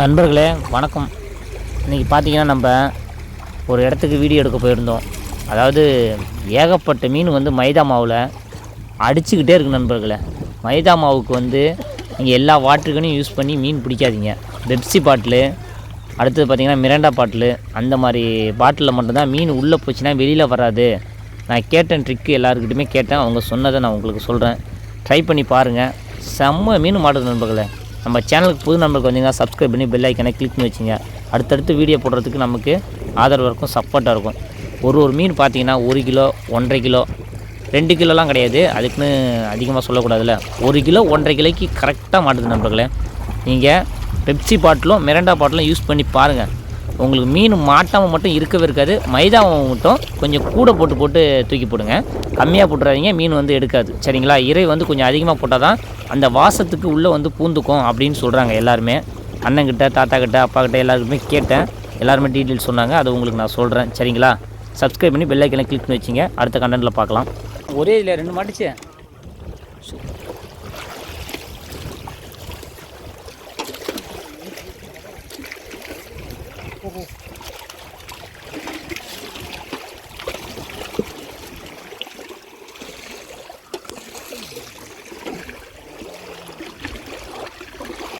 நண்பர்களே வணக்கம். இன்றைக்கி பார்த்தீங்கன்னா நம்ம ஒரு இடத்துக்கு வீடியோ எடுக்க போயிருந்தோம். அதாவது ஏகப்பட்ட மீன் வந்து மைதா மாவில் அடிச்சுக்கிட்டே இருக்கு நண்பர்களே. மைதா மாவுக்கு வந்து நீங்கள் எல்லா வாட்டருக்கனையும் யூஸ் பண்ணி மீன் பிடிக்காதீங்க. பெப்சி பாட்டிலு அடுத்தது பார்த்திங்கன்னா மிராண்டா பாட்டிலு அந்த மாதிரி பாட்டிலில் மட்டும்தான் மீன் உள்ளே போச்சுன்னா வெளியில் வராது. நான் கேட்டேன் ட்ரிக்கு எல்லாருக்கிட்டையுமே கேட்டேன். அவங்க சொன்னதை நான் உங்களுக்கு சொல்கிறேன் ட்ரை பண்ணி பாருங்கள் செம்ம மீன் மாட்டுது நண்பர்களே. நம்ம சேனலுக்கு புது நம்பருக்கு வந்தீங்கன்னா சப்ஸ்கிரைப் பண்ணி பெல் ஐக்கனை கிளிக் பண்ணி வச்சுங்க. அடுத்தடுத்து வீடியோ போடுறதுக்கு நமக்கு ஆதரவு இருக்கும் சப்போர்ட்டாக இருக்கும். ஒரு ஒரு மீன் பார்த்தீங்கன்னா ஒரு கிலோ ஒன்றரை கிலோ ரெண்டு கிலோலாம் கிடையாது. அதுக்குன்னு அதிகமாக சொல்லக்கூடாதுல்ல. ஒரு கிலோ ஒன்றரை கிலோக்கு கரெக்டாக மாட்டுது நண்பர்களே. நீங்கள் பெப்சி பாட்டிலும் மிரண்டா பாட்டிலும் யூஸ் பண்ணி பாருங்கள் உங்களுக்கு மீன் மாட்டாமல் மட்டும் இருக்கவே இருக்காது. மைதாவை மட்டும் கொஞ்சம் கூட போட்டு போட்டு தூக்கி போடுங்க. கம்மியாக போட்டுறாதீங்க மீன் வந்து எடுக்காது. சரிங்களா? இறை வந்து கொஞ்சம் அதிகமாக போட்டால் தான் அந்த வாசத்துக்கு உள்ளே வந்து பூந்துக்கும் அப்படின்னு சொல்கிறாங்க எல்லாருமே. அண்ணங்கிட்ட தாத்தா கிட்ட அப்பா கிட்ட எல்லாருக்குமே கேட்டேன். எல்லாருமே டீட்டெயில் சொன்னாங்க. அதை உங்களுக்கு நான் சொல்கிறேன் சரிங்களா? சப்ஸ்கிரைப் பண்ணி பெல்லைக்கெல்லாம் கிளிக் பண்ணி வச்சுங்க. அடுத்த கண்டென்ட்டில் பார்க்கலாம். ஒரே இதில் ரெண்டு மாட்டுச்சு. 보고.